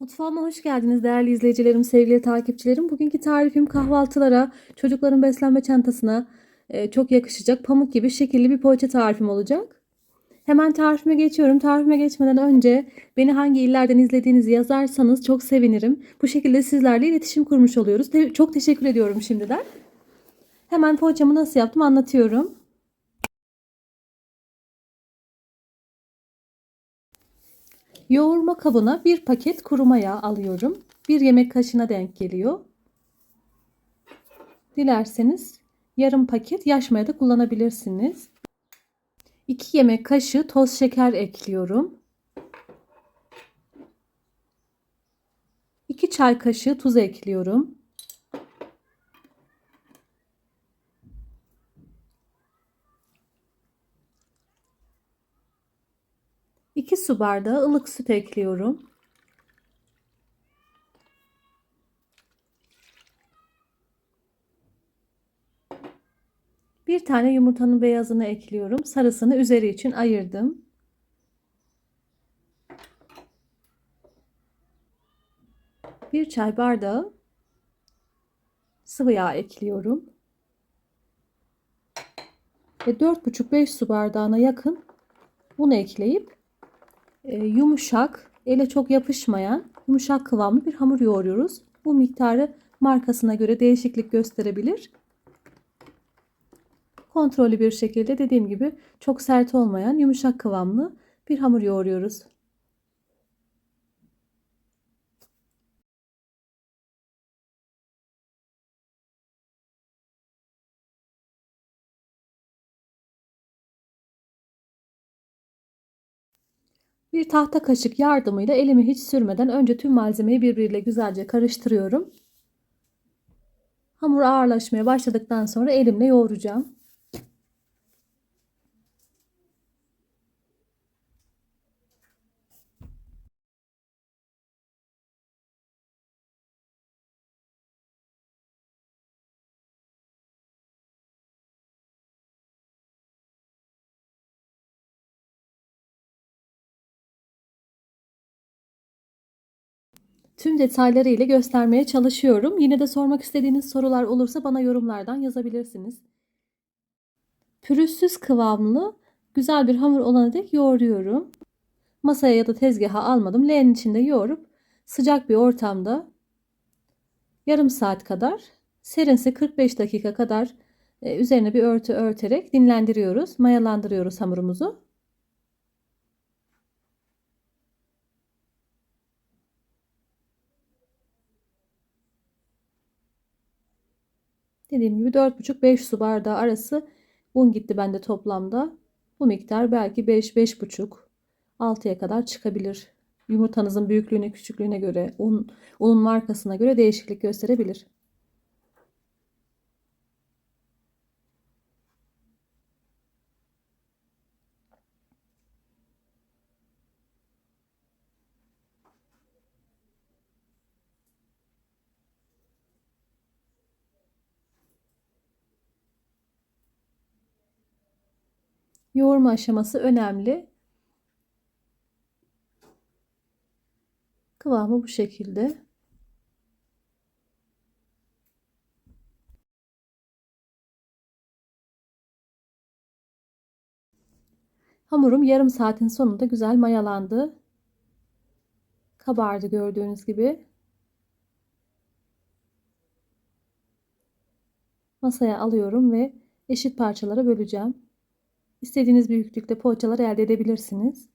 Mutfağıma hoş geldiniz değerli izleyicilerim, sevgili takipçilerim. Bugünkü tarifim kahvaltılara, çocukların beslenme çantasına e, çok yakışacak pamuk gibi şekilli bir poğaça tarifim olacak. Hemen tarifime geçiyorum. Tarifime geçmeden önce beni hangi illerden izlediğinizi yazarsanız çok sevinirim. Bu şekilde sizlerle iletişim kurmuş oluyoruz. Çok teşekkür ediyorum şimdiden. Hemen poğaçamı nasıl yaptım anlatıyorum. Yoğurma kabına bir paket kuru maya alıyorum. Bir yemek kaşığına denk geliyor. Dilerseniz yarım paket yaş maya da kullanabilirsiniz. 2 yemek kaşığı toz şeker ekliyorum. 2 çay kaşığı tuz ekliyorum. 2 su bardağı ılık süt ekliyorum. Bir tane yumurtanın beyazını ekliyorum. Sarısını üzeri için ayırdım. Bir çay bardağı sıvı yağ ekliyorum. Ve 4,5-5 su bardağına yakın un ekleyip e, yumuşak, ele çok yapışmayan, yumuşak kıvamlı bir hamur yoğuruyoruz. Bu miktarı markasına göre değişiklik gösterebilir. Kontrollü bir şekilde dediğim gibi çok sert olmayan, yumuşak kıvamlı bir hamur yoğuruyoruz. Bir tahta kaşık yardımıyla elimi hiç sürmeden önce tüm malzemeyi birbiriyle güzelce karıştırıyorum. Hamur ağırlaşmaya başladıktan sonra elimle yoğuracağım. Tüm detayları ile göstermeye çalışıyorum. Yine de sormak istediğiniz sorular olursa bana yorumlardan yazabilirsiniz. Pürüzsüz kıvamlı güzel bir hamur olana dek yoğuruyorum. Masaya ya da tezgaha almadım. Leğenin içinde yoğurup sıcak bir ortamda yarım saat kadar serinse 45 dakika kadar e, üzerine bir örtü örterek dinlendiriyoruz. Mayalandırıyoruz hamurumuzu. Dediğim gibi 4,5-5 su bardağı arası un gitti bende toplamda. Bu miktar belki 5-5,5 6'ya kadar çıkabilir. Yumurtanızın büyüklüğüne küçüklüğüne göre un, unun markasına göre değişiklik gösterebilir. Yoğurma aşaması önemli. Kıvamı bu şekilde. Hamurum yarım saatin sonunda güzel mayalandı. Kabardı gördüğünüz gibi. Masaya alıyorum ve eşit parçalara böleceğim. İstediğiniz büyüklükte poğaçalar elde edebilirsiniz.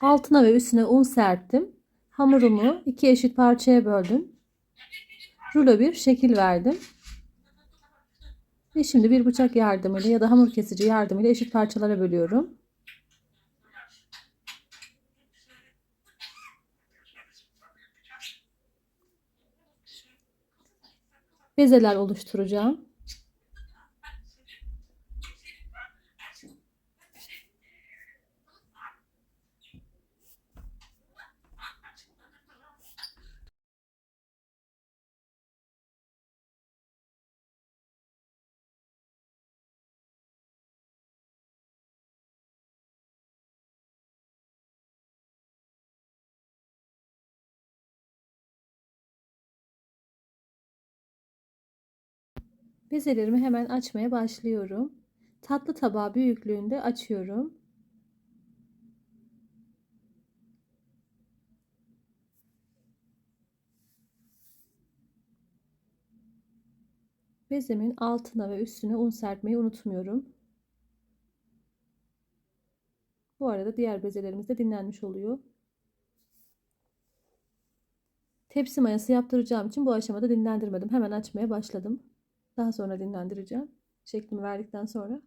Altına ve üstüne un serptim. Hamurumu iki eşit parçaya böldüm. Rulo bir şekil verdim. Ve şimdi bir bıçak yardımıyla ya da hamur kesici yardımıyla eşit parçalara bölüyorum. Bezeler oluşturacağım. Bezelerimi hemen açmaya başlıyorum. Tatlı tabağı büyüklüğünde açıyorum. Bezemin altına ve üstüne un serpmeyi unutmuyorum. Bu arada diğer bezelerimiz de dinlenmiş oluyor. Tepsi mayası yaptıracağım için bu aşamada dinlendirmedim. Hemen açmaya başladım. Daha sonra dinlendireceğim. Şeklimi verdikten sonra.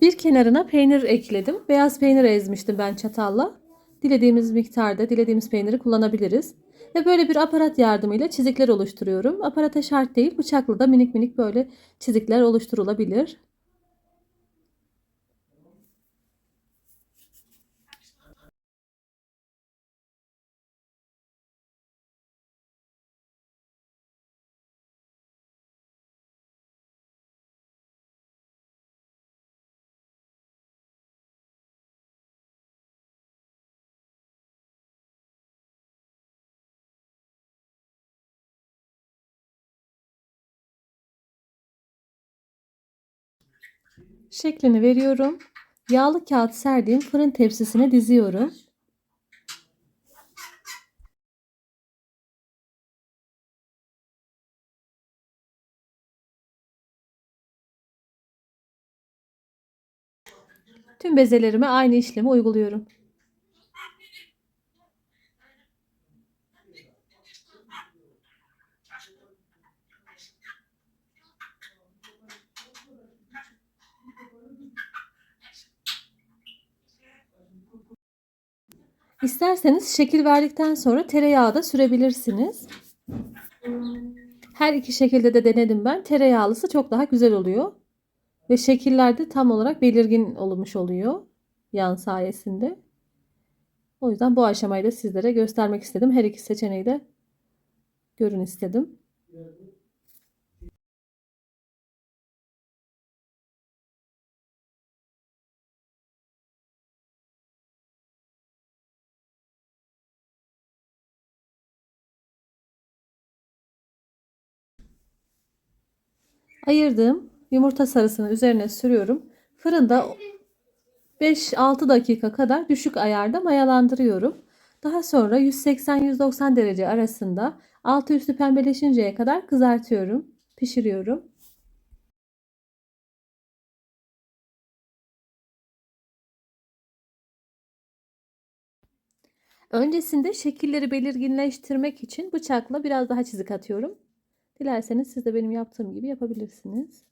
Bir kenarına peynir ekledim. Beyaz peynir ezmiştim ben çatalla. Dilediğimiz miktarda dilediğimiz peyniri kullanabiliriz. Ve böyle bir aparat yardımıyla çizikler oluşturuyorum. Aparata şart değil, bıçakla da minik minik böyle çizikler oluşturulabilir. Şeklini veriyorum. Yağlı kağıt serdiğim fırın tepsisine diziyorum. Tüm bezelerime aynı işlemi uyguluyorum. İsterseniz şekil verdikten sonra tereyağı da sürebilirsiniz. Her iki şekilde de denedim ben. Tereyağlısı çok daha güzel oluyor. Ve şekiller de tam olarak belirgin olmuş oluyor. Yan sayesinde. O yüzden bu aşamayı da sizlere göstermek istedim. Her iki seçeneği de görün istedim. Ayırdığım yumurta sarısını üzerine sürüyorum. Fırında 5-6 dakika kadar düşük ayarda mayalandırıyorum. Daha sonra 180-190 derece arasında altı üstü pembeleşinceye kadar kızartıyorum, pişiriyorum. Öncesinde şekilleri belirginleştirmek için bıçakla biraz daha çizik atıyorum. Dilerseniz siz de benim yaptığım gibi yapabilirsiniz.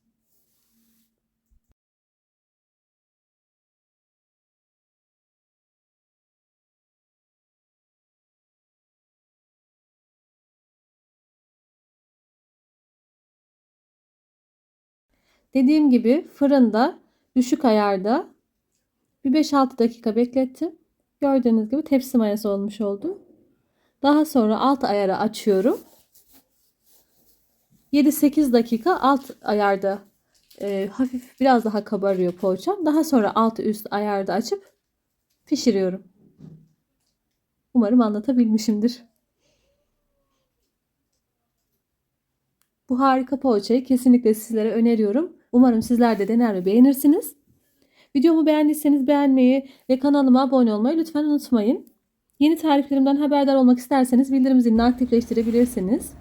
Dediğim gibi fırında düşük ayarda bir 5-6 dakika beklettim. Gördüğünüz gibi tepsi mayası olmuş oldu. Daha sonra alt ayarı açıyorum. 7-8 dakika alt ayarda e, hafif biraz daha kabarıyor poğaçam. Daha sonra alt üst ayarda açıp pişiriyorum. Umarım anlatabilmişimdir. Bu harika poğaçayı kesinlikle sizlere öneriyorum. Umarım sizler de dener ve beğenirsiniz. Videomu beğendiyseniz beğenmeyi ve kanalıma abone olmayı lütfen unutmayın. Yeni tariflerimden haberdar olmak isterseniz bildirim zilini aktifleştirebilirsiniz.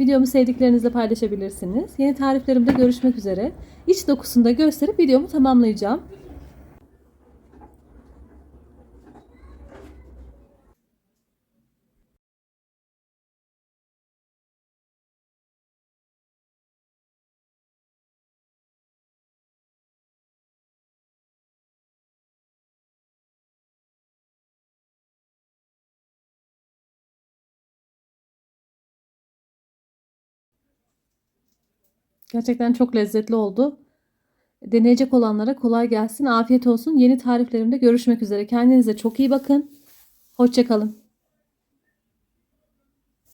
Videomu sevdiklerinizle paylaşabilirsiniz. Yeni tariflerimde görüşmek üzere. İç dokusunu da gösterip videomu tamamlayacağım. Gerçekten çok lezzetli oldu. Deneyecek olanlara kolay gelsin. Afiyet olsun. Yeni tariflerimde görüşmek üzere. Kendinize çok iyi bakın. Hoşçakalın.